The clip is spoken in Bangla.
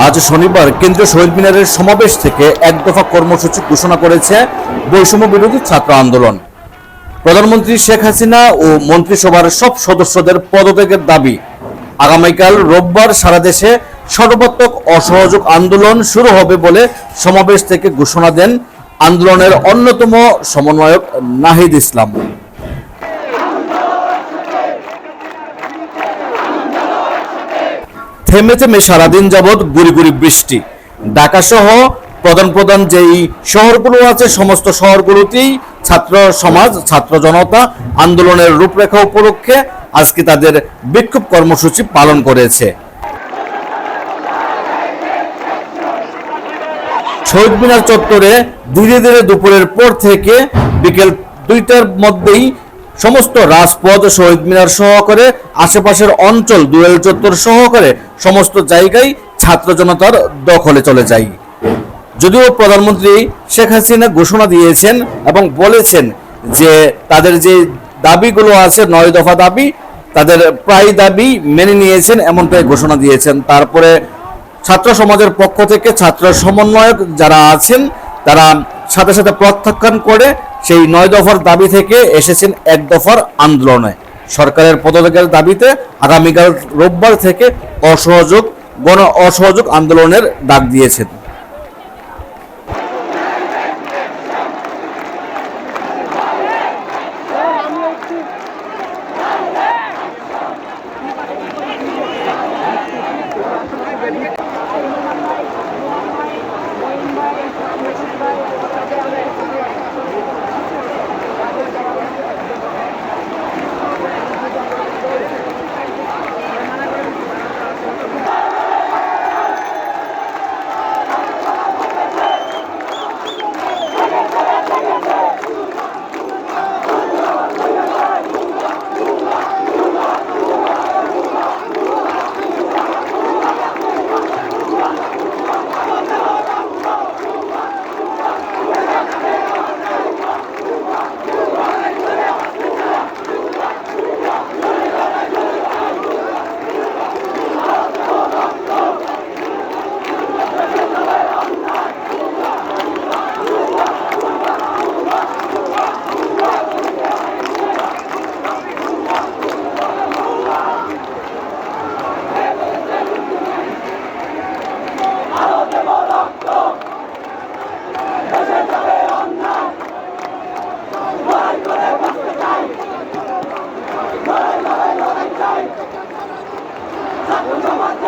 আজ শনিবার কেন্দ্রীয় শহীদ মিনারের সমাবেশ থেকে এক দফা কর্মসূচি ঘোষণা করেছে বৈষম্য বিরোধী ছাত্র আন্দোলন। প্রধানমন্ত্রী শেখ হাসিনা ও মন্ত্রিসভার সব সদস্যদের পদত্যাগের দাবি। আগামীকাল রোববার সারা দেশে সর্বাত্মক অসহযোগ আন্দোলন শুরু হবে বলে সমাবেশ থেকে ঘোষণা দেন আন্দোলনের অন্যতম সমন্বয়ক নাহিদ ইসলাম। থেমে থেমে সারাদিন যাবৎ গুড়ি গুড়ি বৃষ্টি। ঢাকা সহ প্রধান প্রধান যেই শহরগুলো আছে, সমস্ত শহরগুলোতেই ছাত্র সমাজ, ছাত্র জনতা আন্দোলনের রূপরেখা উপলক্ষে আজকে তাদের বিক্ষোভ কর্মসূচি পালন করেছে। শহীদ মিনার চত্বরে ধীরে ধীরে দুপুরের পর থেকে বিকেল দুইটার মধ্যেই সমস্ত রাজপথ শহীদ মিনার সহকারে, আশেপাশের অঞ্চল দুয়েল চত্বর সহকারে সমস্ত জায়গায় ছাত্র জনতার দখলে চলে যায়। যদিও প্রধানমন্ত্রী শেখ হাসিনা ঘোষণা দিয়েছেন এবং বলেছেন যে তাদের যে দাবিগুলো আছে, নয় দফা দাবি, তাদের প্রায় দাবি মেনে নিয়েছেন এমনটাই ঘোষণা দিয়েছেন। তারপরে ছাত্র সমাজের পক্ষ থেকে ছাত্র সমন্বয়ক যারা আছেন, তারা সাথে সাথে প্রত্যাখ্যান করে সেই নয় দফার দাবি থেকে এসেছেন এক দফার আন্দোলনে। সরকারের পদত্যাগের দাবিতে আগামীকাল রোববার থেকে অসহযোগ, গণ অসহযোগ আন্দোলনের ডাক দিয়েছেন। Yeah.